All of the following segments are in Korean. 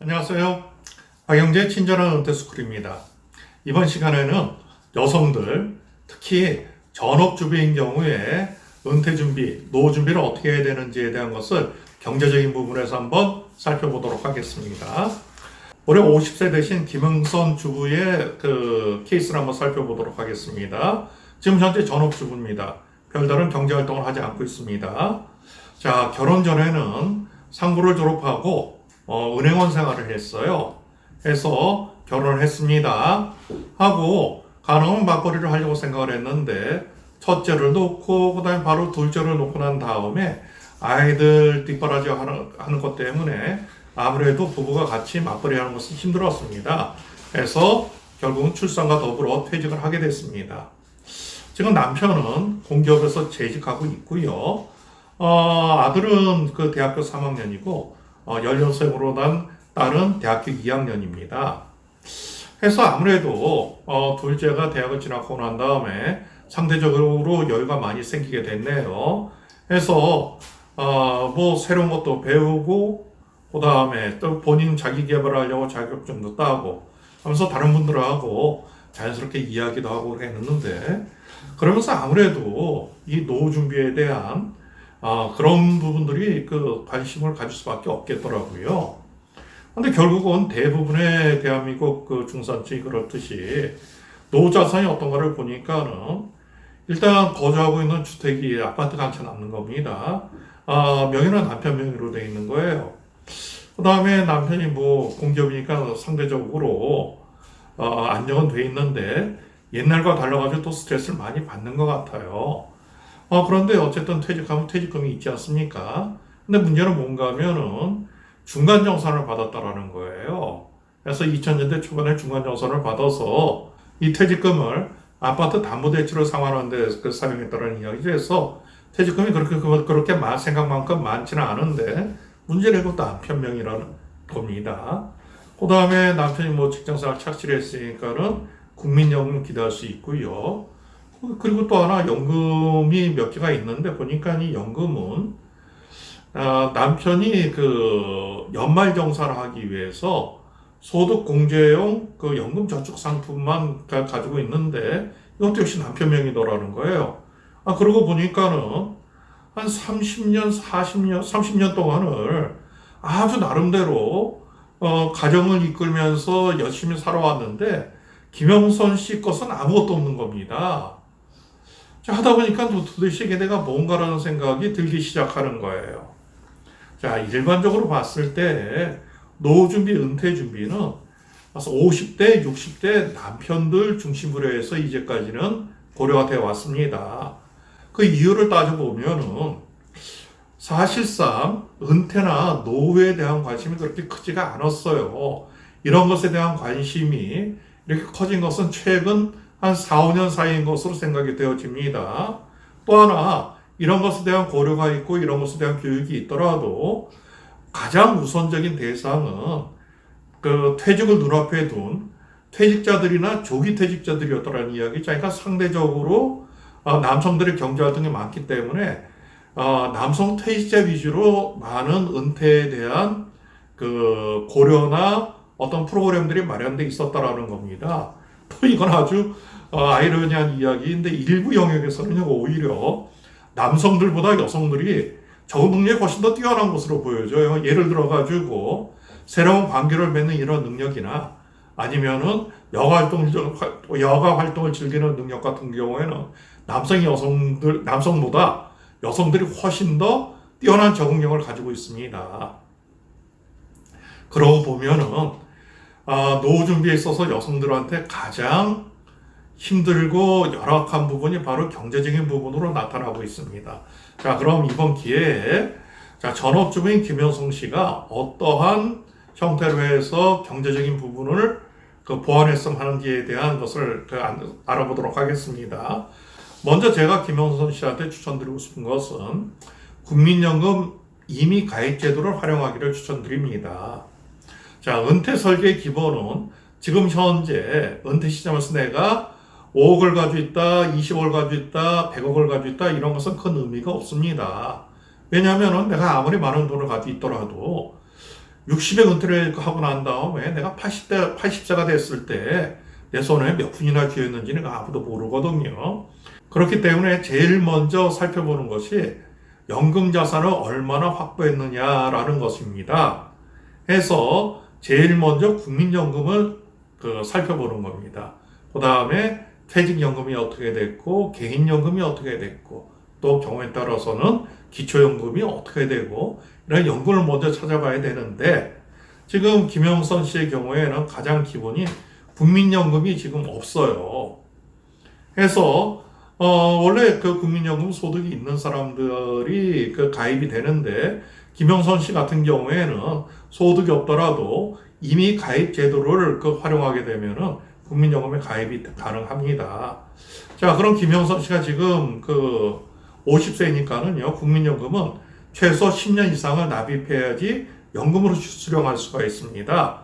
안녕하세요. 박영재 친절한 은퇴스쿨입니다. 이번 시간에는 여성들, 특히 전업주부인 경우에 은퇴 준비, 노후 준비를 어떻게 해야 되는지에 대한 것을 경제적인 부분에서 한번 살펴보도록 하겠습니다. 올해 50세 되신 김영선 주부의 그 케이스를 한번 살펴보도록 하겠습니다. 지금 현재 전업주부입니다. 별다른 경제활동을 하지 않고 있습니다. 자, 결혼 전에는 상고를 졸업하고 어, 은행원 생활을 했어요. 해서 결혼을 했습니다. 하고 가능한 맞벌이를 하려고 생각을 했는데 첫째를 놓고 그다음에 바로 둘째를 놓고 난 다음에 아이들 뒷바라지 하는, 하는 것 때문에 아무래도 부부가 같이 맞벌이 하는 것은 힘들었습니다. 그래서 결국은 출산과 더불어 퇴직을 하게 됐습니다. 지금 남편은 공기업에서 재직하고 있고요. 어, 아들은 그 대학교 3학년이고 어, 연령생으로 난 딸은 대학교 2학년입니다. 해서 아무래도 어, 둘째가 대학을 진학하고 난 다음에 상대적으로 여유가 많이 생기게 됐네요. 해서 어, 뭐 새로운 것도 배우고 그 다음에 또 본인 자기 개발하려고 자격증도 따고 하면서 다른 분들하고 자연스럽게 이야기도 하고 했는데 그러면서 아무래도 이 노후 준비에 대한 아, 그런 부분들이 그 관심을 가질 수밖에 없겠더라고요. 근데 결국은 대부분의 대한민국 그 중산층이 그렇듯이 노후 자산이 어떤가를 보니까는 일단 거주하고 있는 주택이 아파트가 한 채 남는 겁니다. 아, 명의는 남편 명의로 돼 있는 거예요. 그 다음에 남편이 뭐 공기업이니까 상대적으로 어, 안정은 돼 있는데 옛날과 달라가지고 또 스트레스를 많이 받는 것 같아요. 어, 그런데 어쨌든 퇴직하면 퇴직금이 있지 않습니까? 근데 문제는 뭔가 하면은 중간 정산을 받았다라는 거예요. 그래서 2000년대 초반에 중간 정산을 받아서 이 퇴직금을 아파트 담보대출을 상환하는데 그 사용했다는 이야기죠. 그래서 퇴직금이 그렇게, 그렇게 마- 생각만큼 많지는 않은데 문제는 이것도 남편 명이라는 겁니다. 그 다음에 남편이 뭐 직장생활 착실했으니까는 국민연금 기대할 수 있고요. 그리고 또 하나 연금이 몇 개가 있는데 보니까 이 연금은 아, 남편이 그 연말 정산을 하기 위해서 소득 공제용 그 연금 저축 상품만 가- 가지고 있는데 이것도 역시 남편 명의더라는 거예요. 아 그러고 보니까는 한 30년, 40년, 30년 동안을 아주 나름대로 어, 가정을 이끌면서 열심히 살아왔는데 김영선 씨 것은 아무것도 없는 겁니다. 자, 하다 보니까 도- 도대체 이게 내가 뭔가라는 생각이 들기 시작하는 거예요. 자, 일반적으로 봤을 때 노후 준비, 은퇴 준비는 그래서 50대, 60대 남편들 중심으로 해서 이제까지는 고려가 되어 왔습니다. 그 이유를 따져보면은 사실상 은퇴나 노후에 대한 관심이 그렇게 크지가 않았어요. 이런 것에 대한 관심이 이렇게 커진 것은 최근 한 4, 5년 사이인 것으로 생각이 되어집니다. 또 하나, 이런 것에 대한 고려가 있고 이런 것에 대한 교육이 있더라도 가장 우선적인 대상은 그 퇴직을 눈앞에 둔 퇴직자들이나 조기 퇴직자들이었더라는 이야기죠. 그러니까 상대적으로 어, 남성들의 경제 활동이 많기 때문에 어, 남성 퇴직자 위주로 많은 은퇴에 대한 그 고려나 어떤 프로그램들이 마련돼 있었다라는 겁니다. 또 이건 아주 어, 아이러니한 이야기인데 일부 영역에서는 오히려 남성들보다 여성들이 적응 능력이 훨씬 더 뛰어난 것으로 보여져요. 예를 들어 가지고 새로운 관계를 맺는 이런 능력이나 아니면은 여가 활동 여가 활동을 즐기는 능력 같은 경우에는 남성 여성들 남성보다 여성들이 훨씬 더 뛰어난 적응력을 가지고 있습니다. 그러고 보면은 아, 노후 준비에 있어서 여성들한테 가장 힘들고 열악한 부분이 바로 경제적인 부분으로 나타나고 있습니다. 자, 그럼 이번 기회에 자, 전업주부인 김현성 씨가 어떠한 형태로 해서 경제적인 부분을 그 보완했음 하는지에 대한 것을 그 안- 알아보도록 하겠습니다. 먼저 제가 김현선 씨한테 추천드리고 싶은 것은 국민연금 이미 가입 제도를 활용하기를 추천드립니다. 자, 은퇴 설계의 기본은 지금 현재 은퇴 시점에서 내가 5억을 가지고 있다, 20억을 가지고 있다, 100억을 가지고 있다, 이런 것은 큰 의미가 없습니다. 왜냐하면 내가 아무리 많은 돈을 가지고 있더라도 60에 은퇴를 하고 난 다음에 내가 80대, 80세가 됐을 때 내 손에 몇 푼이나 쥐었는지는 아무도 모르거든요. 그렇기 때문에 제일 먼저 살펴보는 것이 연금 자산을 얼마나 확보했느냐라는 것입니다. 해서 제일 먼저 국민연금을 그 살펴보는 겁니다. 그 다음에 퇴직연금이 어떻게 됐고 개인연금이 어떻게 됐고 또 경우에 따라서는 기초연금이 어떻게 되고 이런 연금을 먼저 찾아봐야 되는데 지금 김영선 씨의 경우에는 가장 기본이 국민연금이 지금 없어요. 해서 어, 원래 그 국민연금 소득이 있는 사람들이 그 가입이 되는데 김영선 씨 같은 경우에는 소득이 없더라도 이미 가입 제도를 그 활용하게 되면은 국민연금에 가입이 가능합니다. 자, 그럼 김영선 씨가 지금 그 50세니까는요, 국민연금은 최소 10년 이상을 납입해야지 연금으로 수령할 수가 있습니다.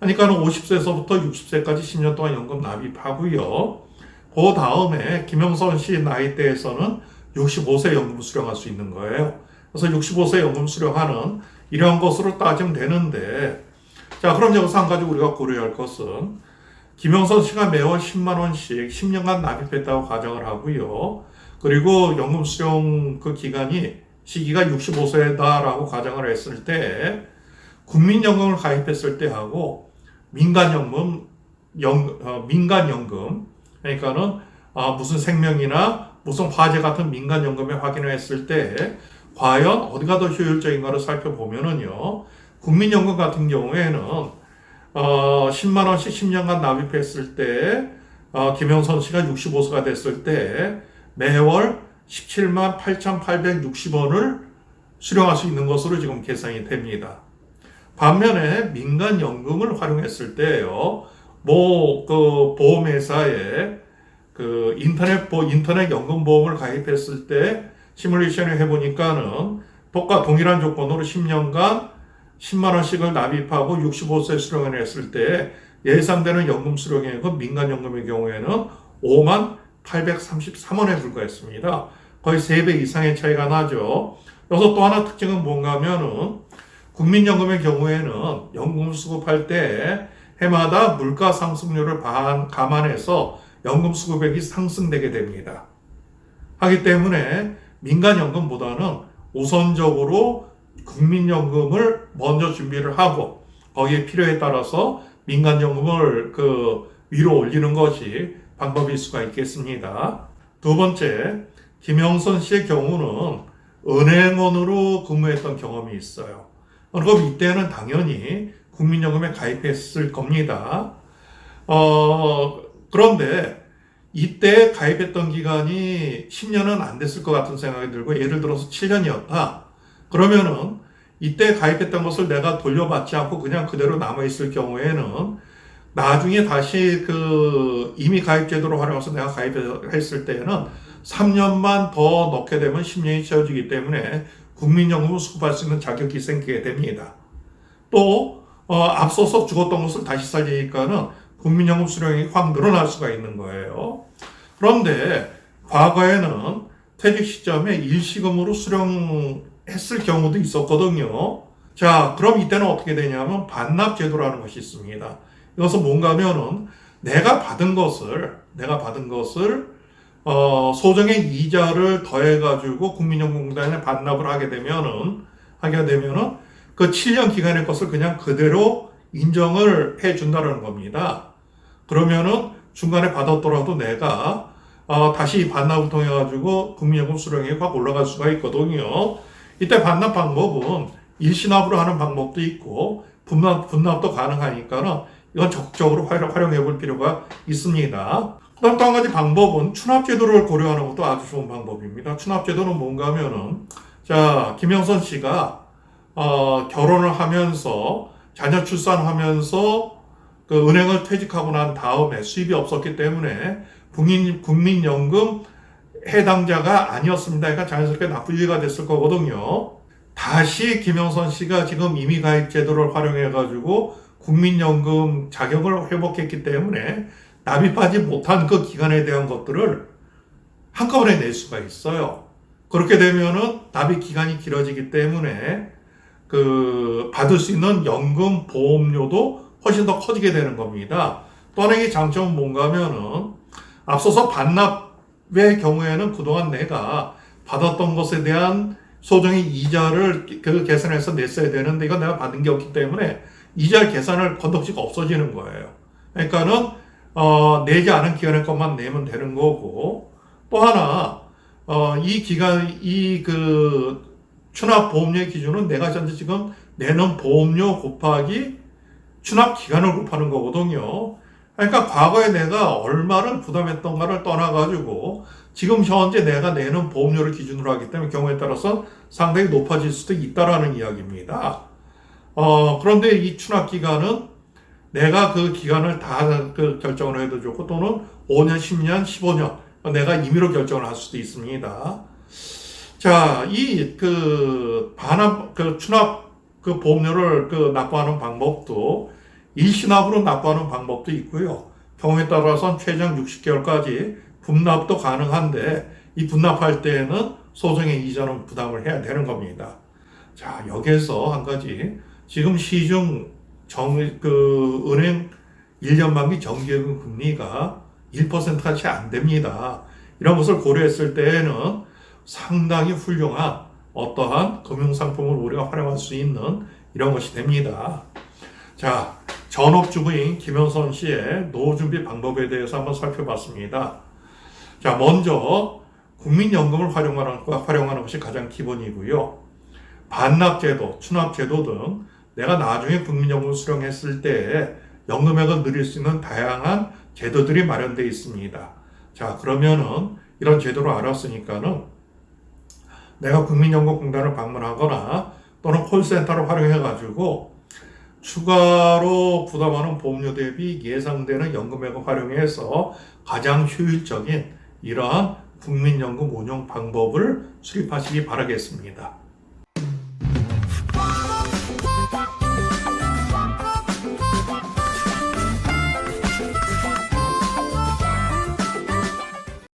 그러니까 50세에서부터 60세까지 10년 동안 연금 납입하고요. 그 다음에 김영선 씨 나이대에서는 65세 연금 수령할 수 있는 거예요. 그래서 65세 연금 수령하는 이러한 것으로 따지면 되는데, 자, 그럼 여기서 한 가지 우리가 고려할 것은 김영선 씨가 매월 10만 원씩 10년간 납입했다고 가정을 하고요. 그리고 연금 수령 그 기간이 시기가 65세다라고 가정을 했을 때 국민연금을 가입했을 때 하고 민간연금 연, 어, 민간연금 그러니까는 아, 무슨 생명이나 무슨 화재 같은 민간연금에 확인을 했을 때 과연 어디가 더 효율적인가를 살펴보면은요 국민연금 같은 경우에는 어, 10만 원씩 10년간 납입했을 때 어, 김영선 씨가 65세가 됐을 때 매월 17만 8,860원을 수령할 수 있는 것으로 지금 계산이 됩니다. 반면에 민간 연금을 활용했을 때요, 뭐, 그, 보험회사에 그 인터넷, 보, 인터넷 연금 보험을 가입했을 때 시뮬레이션을 해보니까는 똑같 동일한 조건으로 10년간 10만원씩을 납입하고 65세 수령을 했을 때 예상되는 연금 수령액은 민간연금의 경우에는 5만 833원에 불과했습니다. 거의 3배 이상의 차이가 나죠. 여기서 또 하나 특징은 뭔가 하면은 국민연금의 경우에는 연금 수급할 때 해마다 물가 상승률을 반- 감안해서 연금 수급액이 상승되게 됩니다. 하기 때문에 민간연금보다는 우선적으로 국민연금을 먼저 준비를 하고 거기에 필요에 따라서 민간연금을 그 위로 올리는 것이 방법일 수가 있겠습니다. 두 번째, 김영선 씨의 경우는 은행원으로 근무했던 경험이 있어요. 그럼 이때는 당연히 국민연금에 가입했을 겁니다. 어, 그런데 이때 가입했던 기간이 10년은 안 됐을 것 같은 생각이 들고 예를 들어서 7년이었다. 그러면은 이때 가입했던 것을 내가 돌려받지 않고 그냥 그대로 남아 있을 경우에는 나중에 다시 그 이미 가입 제도로 활용해서 내가 가입했을 때에는 3년만 더 넣게 되면 10년이 채워지기 때문에 국민연금을 수급할 수 있는 자격이 생기게 됩니다. 또 어, 앞서서 죽었던 것을 다시 살리니까는 국민연금 수령이 확 늘어날 수가 있는 거예요. 그런데 과거에는 퇴직 시점에 일시금으로 수령했을 경우도 있었거든요. 자, 그럼 이때는 어떻게 되냐면 반납 제도라는 것이 있습니다. 이것은 뭔가 하면은 내가 받은 것을 내가 받은 것을 어, 소정의 이자를 더해가지고 국민연금공단에 반납을 하게 되면은 하게 되면은 그 7년 기간의 것을 그냥 그대로 인정을 해준다는 겁니다. 그러면은 중간에 받았더라도 내가 어, 다시 반납을 통해 가지고 국민연금 수령액이 확 올라갈 수가 있거든요. 이때 반납 방법은 일시납으로 하는 방법도 있고 분납 분납도 가능하니까는 이건 적극적으로 활용, 활용해 볼 필요가 있습니다. 그다음 또 한 가지 방법은 추납제도를 고려하는 것도 아주 좋은 방법입니다. 추납제도는 뭔가 하면은 자 김영선 씨가 어, 결혼을 하면서 자녀 출산하면서 그 은행을 퇴직하고 난 다음에 수입이 없었기 때문에 국민 국민연금 해당자가 아니었습니다. 그러니까 자연스럽게 납부일가 됐을 거거든요. 다시 김영선 씨가 지금 이미 가입 제도를 활용해 가지고 국민연금 자격을 회복했기 때문에 납입하지 못한 그 기간에 대한 것들을 한꺼번에 낼 수가 있어요. 그렇게 되면은 납입 기간이 길어지기 때문에 그 받을 수 있는 연금 보험료도 훨씬 더 커지게 되는 겁니다. 또 하나의 장점은 뭔가 하면은 앞서서 반납의 경우에는 그동안 내가 받았던 것에 대한 소정의 이자를 그 계산해서 냈어야 되는데 이건 내가 받은 게 없기 때문에 이자 계산을 건덕지가 없어지는 거예요. 그러니까는 어, 내지 않은 기간의 것만 내면 되는 거고 또 하나 어, 이 기간 이 그 추납 보험료 기준은 내가 현재 지금 내는 보험료 곱하기 추납 기간을 곱하는 거거든요. 그러니까 과거에 내가 얼마를 부담했던가를 떠나가지고 지금 현재 내가 내는 보험료를 기준으로 하기 때문에 경우에 따라서 상당히 높아질 수도 있다라는 이야기입니다. 어, 그런데 이 추납 기간은 내가 그 기간을 다 그 결정을 해도 좋고 또는 5년, 10년, 15년 내가 임의로 결정을 할 수도 있습니다. 자, 이 그 반납 그 추납 그 보험료를 그 납부하는 방법도 일시납으로 납부하는 방법도 있고요. 경우에 따라서는 최장 60개월까지 분납도 가능한데 이 분납할 때에는 소정의 이자는 부담을 해야 되는 겁니다. 자, 여기에서 한 가지 지금 시중 정, 그 은행 1년 만기 정기예금 금리가 1%가 채 안 됩니다. 이런 것을 고려했을 때에는 상당히 훌륭한 어떠한 금융상품을 우리가 활용할 수 있는 이런 것이 됩니다. 자, 전업주부인 김현선 씨의 노후준비 방법에 대해서 한번 살펴봤습니다. 자, 먼저 국민연금을 활용하는, 활용하는 것이 가장 기본이고요. 반납제도, 추납제도 등 내가 나중에 국민연금을 수령했을 때 연금액을 늘릴 수 있는 다양한 제도들이 마련되어 있습니다. 자, 그러면은 이런 제도를 알았으니까는 내가 국민연금공단을 방문하거나 또는 콜센터를 활용해가지고 추가로 부담하는 보험료 대비 예상되는 연금액을 활용해서 가장 효율적인 이러한 국민연금 운용 방법을 수립하시기 바라겠습니다.